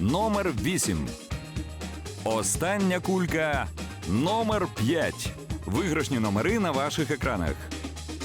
Номер 8. Остання кулька номер 5. Виграшні номери на ваших екранах.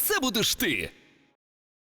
це будеш ти.